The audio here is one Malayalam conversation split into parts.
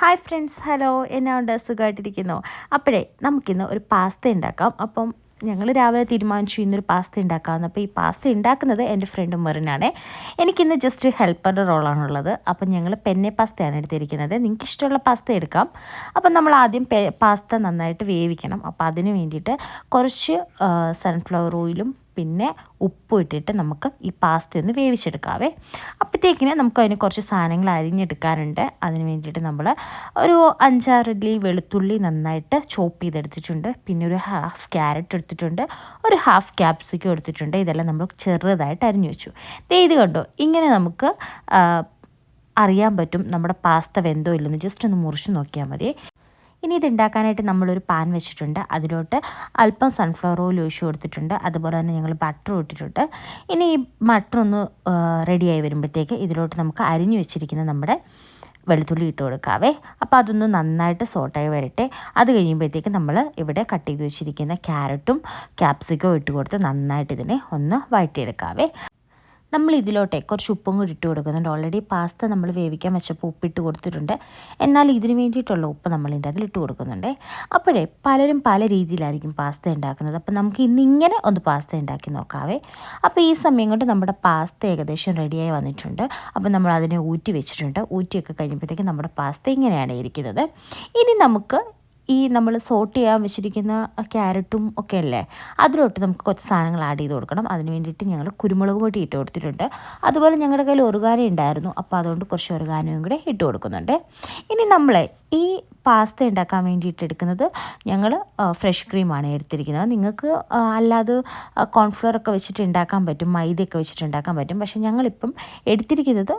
ഹായ് ഫ്രണ്ട്സ് ഹലോ എന്നാ ഉണ്ട് സുഖമായിട്ടിരിക്കുന്നു അപ്പോഴേ നമുക്കിന്ന് ഒരു പാസ്ത ഉണ്ടാക്കാം അപ്പം ഞങ്ങൾ രാവിലെ തീരുമാനിച്ചു ഇന്നൊരു പാസ്ത ഉണ്ടാക്കാമെന്ന് അപ്പോൾ ഈ പാസ്ത ഉണ്ടാക്കുന്നത് എന്റെ ഫ്രണ്ട് മെറിനാണ്. എനിക്കിന്ന് ജസ്റ്റ് ഹെൽപ്പറുടെ റോളാണുള്ളത്. അപ്പം ഞങ്ങൾ പെന്നെ പാസ്തയാണ് എടുത്തിരിക്കുന്നത്. നിങ്ങൾക്ക് ഇഷ്ടമുള്ള പാസ്ത എടുക്കാം. അപ്പം നമ്മൾ ആദ്യം പാസ്ത നന്നായിട്ട് വേവിക്കണം. അപ്പോൾ അതിന് വേണ്ടിയിട്ട് കുറച്ച് സൺഫ്ലവർ ഓയിലും പിന്നെ ഉപ്പ് ഇട്ടിട്ട് നമുക്ക് ഈ പാസ്ത ഒന്ന് വേവിച്ചെടുക്കാവേ. അപ്പോഴത്തേക്കിന് നമുക്ക് അതിന് കുറച്ച് സാധനങ്ങൾ അരിഞ്ഞെടുക്കാനുണ്ട്. അതിന് വേണ്ടിയിട്ട് നമ്മൾ ഒരു അഞ്ചാറില്ലി വെളുത്തുള്ളി നന്നായിട്ട് ചോപ്പ് ചെയ്തെടുത്തിട്ടുണ്ട്. പിന്നെ ഒരു ഹാഫ് ക്യാരറ്റ് എടുത്തിട്ടുണ്ട്. ഒരു ഹാഫ് ക്യാപ്സിക്കം എടുത്തിട്ടുണ്ട്. ഇതെല്ലാം നമ്മൾ ചെറുതായിട്ട് അരിഞ്ഞു വെച്ചു. ഇത് കണ്ടോ? ഇങ്ങനെ നമുക്ക് അറിയാൻ പറ്റും നമ്മുടെ പാസ്ത വെന്തോ ഇല്ലെന്ന്. ജസ്റ്റ് ഒന്ന് മുറിച്ച് നോക്കിയാൽ മതി. ഇനി ഇത് ഉണ്ടാക്കാനായിട്ട് നമ്മളൊരു പാൻ വെച്ചിട്ടുണ്ട്. അതിലോട്ട് അല്പം സൺഫ്ലവർ ഓയിൽ ഒഴിച്ചു കൊടുത്തിട്ടുണ്ട്. അതുപോലെ തന്നെ ഞങ്ങൾ ബട്ടർ ഇട്ടിട്ടുണ്ട്. ഇനി ഈ ബട്ടർ ഒന്ന് റെഡിയായി വരുമ്പോഴത്തേക്ക് ഇതിലോട്ട് നമുക്ക് അരിഞ്ഞു വെച്ചിരിക്കുന്ന നമ്മുടെ വെളുത്തുള്ളി ഇട്ട് കൊടുക്കാവേ. അപ്പോൾ അതൊന്ന് നന്നായിട്ട് സോട്ടായി വരട്ടെ. അത് കഴിയുമ്പോഴത്തേക്ക് നമ്മൾ ഇവിടെ കട്ട് ചെയ്ത് വെച്ചിരിക്കുന്ന ക്യാരറ്റും ക്യാപ്സിക്കോ ഇട്ട് കൊടുത്ത് നന്നായിട്ട് ഇതിനെ ഒന്ന് വഴറ്റിയെടുക്കാവേ. നമ്മൾ ഇതിലോട്ടെ കുറച്ച് ഉപ്പും കൂടി ഇട്ട് കൊടുക്കുന്നുണ്ട്. ഓൾറെഡി പാസ്ത നമ്മൾ വേവിക്കാൻ വെച്ചപ്പോൾ ഉപ്പിട്ട് കൊടുത്തിട്ടുണ്ട്. എന്നാൽ ഇതിന് വേണ്ടിയിട്ടുള്ള ഉപ്പ് നമ്മളിന്റെ അതിൽ ഇട്ട് കൊടുക്കുന്നുണ്ട്. അപ്പോഴേ പലരും പല രീതിയിലായിരിക്കും പാസ്ത ഉണ്ടാക്കുന്നത്. അപ്പോൾ നമുക്ക് ഇന്ന് ഇങ്ങനെ ഒന്ന് പാസ്ത ഉണ്ടാക്കി നോക്കാവേ. അപ്പോൾ ഈ സമയം കൊണ്ട് നമ്മുടെ പാസ്ത ഏകദേശം റെഡിയായി വന്നിട്ടുണ്ട്. അപ്പോൾ നമ്മൾ അതിനെ ഊറ്റി വെച്ചിട്ടുണ്ട്. ഊറ്റിയൊക്കെ കഴിഞ്ഞപ്പോഴത്തേക്ക് നമ്മുടെ പാസ്ത ഇങ്ങനെയാണ് ഇരിക്കുന്നത്. ഇനി നമുക്ക് ഈ നമ്മൾ സോട്ട് ചെയ്യാൻ വെച്ചിരിക്കുന്ന ക്യാരറ്റും ഒക്കെ അല്ലേ അതിലോട്ട് നമുക്ക് കുറച്ച് സാധനങ്ങൾ ആഡ് ചെയ്ത് കൊടുക്കണം. അതിന് വേണ്ടിയിട്ട് ഞങ്ങൾ കുരുമുളക് പൊടി ഇട്ട് കൊടുത്തിട്ടുണ്ട്. അതുപോലെ ഞങ്ങളുടെ കയ്യിൽ ഒറുകാന ഉണ്ടായിരുന്നു. അപ്പോൾ അതുകൊണ്ട് കുറച്ച് ഒറുകാനയും കൂടെ ഇട്ട് കൊടുക്കുന്നുണ്ട്. ഇനി നമ്മൾ ഈ പാസ്ത ഉണ്ടാക്കാൻ വേണ്ടിയിട്ട് എടുക്കുന്നത് ഞങ്ങൾ ഫ്രഷ് ക്രീമാണ് എടുത്തിരിക്കുന്നത്. നിങ്ങൾക്ക് അല്ലാതെ കോൺഫ്ലവർ ഒക്കെ വെച്ചിട്ട് ഉണ്ടാക്കാൻ പറ്റും മൈദയൊക്കെ വെച്ചിട്ട് ഉണ്ടാക്കാൻ പറ്റും. പക്ഷേ ഞങ്ങളിപ്പം എടുത്തിരിക്കുന്നത്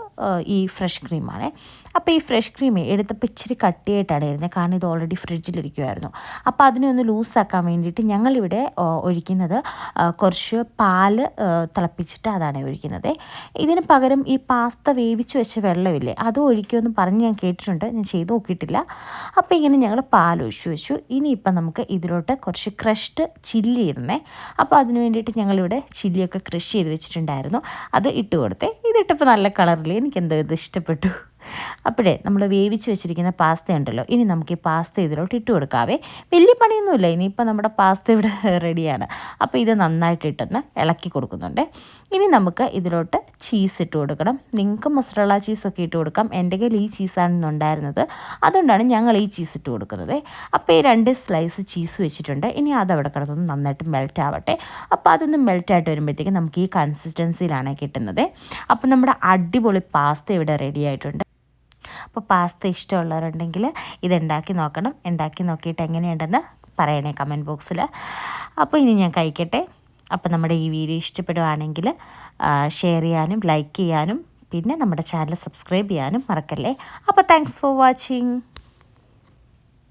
ഈ ഫ്രഷ് ക്രീമാണ് അപ്പോൾ ഈ ഫ്രഷ് ക്രീം എടുത്തപ്പോൾ ഇച്ചിരി കട്ടിയായിട്ടാണ് ഇരുന്നത് കാരണം ഇത് ഓൾറെഡി ഫ്രിഡ്ജിലിരിക്കുമായിരുന്നു അപ്പോൾ അതിനെ ഒന്ന് ലൂസാക്കാൻ വേണ്ടിയിട്ട് ഞങ്ങളിവിടെ ഒഴിക്കുന്നത് കുറച്ച് പാൽ തിളപ്പിച്ചിട്ട് അതാണ് ഒഴിക്കുന്നത്. ഇതിന് പകരം ഈ പാസ്ത വേവിച്ച് വെച്ച വെള്ളമില്ലേ അത് ഒഴിക്കുമെന്ന് പറഞ്ഞ് ഞാൻ കേട്ടിട്ടുണ്ട്. ഞാൻ ചെയ്ത് നോക്കിയിട്ടില്ല. അപ്പോൾ ഇങ്ങനെ ഞങ്ങൾ പാലൊഴിച്ച് വെച്ചു. ഇനിയിപ്പം നമുക്ക് ഇതിലോട്ട് കുറച്ച് ക്രഷ്ഡ് ചില്ലി ഇടുന്നേ. അപ്പോൾ അതിന് വേണ്ടിയിട്ട് ഞങ്ങളിവിടെ ചില്ലിയൊക്കെ ക്രഷ് ചെയ്ത് വെച്ചിട്ടുണ്ടായിരുന്നു. അത് ഇട്ട് കൊടുത്തേ. ഇതിട്ടപ്പോൾ നല്ല കളറിൽ എനിക്ക് എന്തോ ഇത് ഇഷ്ടപ്പെട്ടു. അപ്പോഴേ നമ്മൾ വേവിച്ച് വെച്ചിരിക്കുന്ന പാസ്ത ഉണ്ടല്ലോ ഇനി നമുക്ക് ഈ പാസ്ത ഇതിലോട്ട് ഇട്ട് കൊടുക്കാവേ. വലിയ പണിയൊന്നുമില്ല ഇനിയിപ്പോൾ നമ്മുടെ പാസ്ത ഇവിടെ റെഡിയാണ് അപ്പോൾ ഇത് നന്നായിട്ട് ഇട്ടൊന്ന് ഇളക്കി കൊടുക്കുന്നുണ്ട്. ഇനി നമുക്ക് ഇതിലോട്ട് ചീസ് ഇട്ട് കൊടുക്കണം. നിങ്ങൾക്ക് മൊസറോള ചീസൊക്കെ ഇട്ട് കൊടുക്കാം. എന്റെ കയ്യിൽ ഈ ചീസാണ് ഉണ്ടായിരുന്നത്. അതുകൊണ്ടാണ് ഞങ്ങൾ ഈ ചീസ് ഇട്ട് കൊടുക്കുന്നത്. അപ്പോൾ ഈ രണ്ട് സ്ലൈസ് ചീസ് വെച്ചിട്ടുണ്ട്. ഇനി അതവിടെ കിടന്നൊന്ന് നന്നായിട്ട് മെൽറ്റ് ആവട്ടെ. അപ്പോൾ അതൊന്ന് മെൽറ്റായിട്ട് വരുമ്പോഴത്തേക്കും നമുക്ക് ഈ കൺസിസ്റ്റൻസിയിലാണ് കിട്ടുന്നത്. അപ്പോൾ നമ്മുടെ അടിപൊളി പാസ്ത ഇവിടെ റെഡി ആയിട്ടുണ്ട്. അപ്പോൾ പാസ്ത ഇഷ്ടമുള്ളവരുണ്ടെങ്കിൽ ഇത് ഉണ്ടാക്കി നോക്കണം. ഉണ്ടാക്കി നോക്കിയിട്ട് എങ്ങനെയുണ്ടെന്ന് പറയണേ കമന്റ് ബോക്സിൽ അപ്പോൾ ഇനി ഞാൻ കഴിക്കട്ടെ. അപ്പോൾ നമ്മുടെ ഈ വീഡിയോ ഇഷ്ടപ്പെടുവാണെങ്കിൽ ഷെയർ ചെയ്യാനും ലൈക്ക് ചെയ്യാനും പിന്നെ നമ്മുടെ ചാനൽ സബ്സ്ക്രൈബ് ചെയ്യാനും മറക്കല്ലേ? അപ്പോൾ താങ്ക്സ് ഫോർ വാച്ചിങ്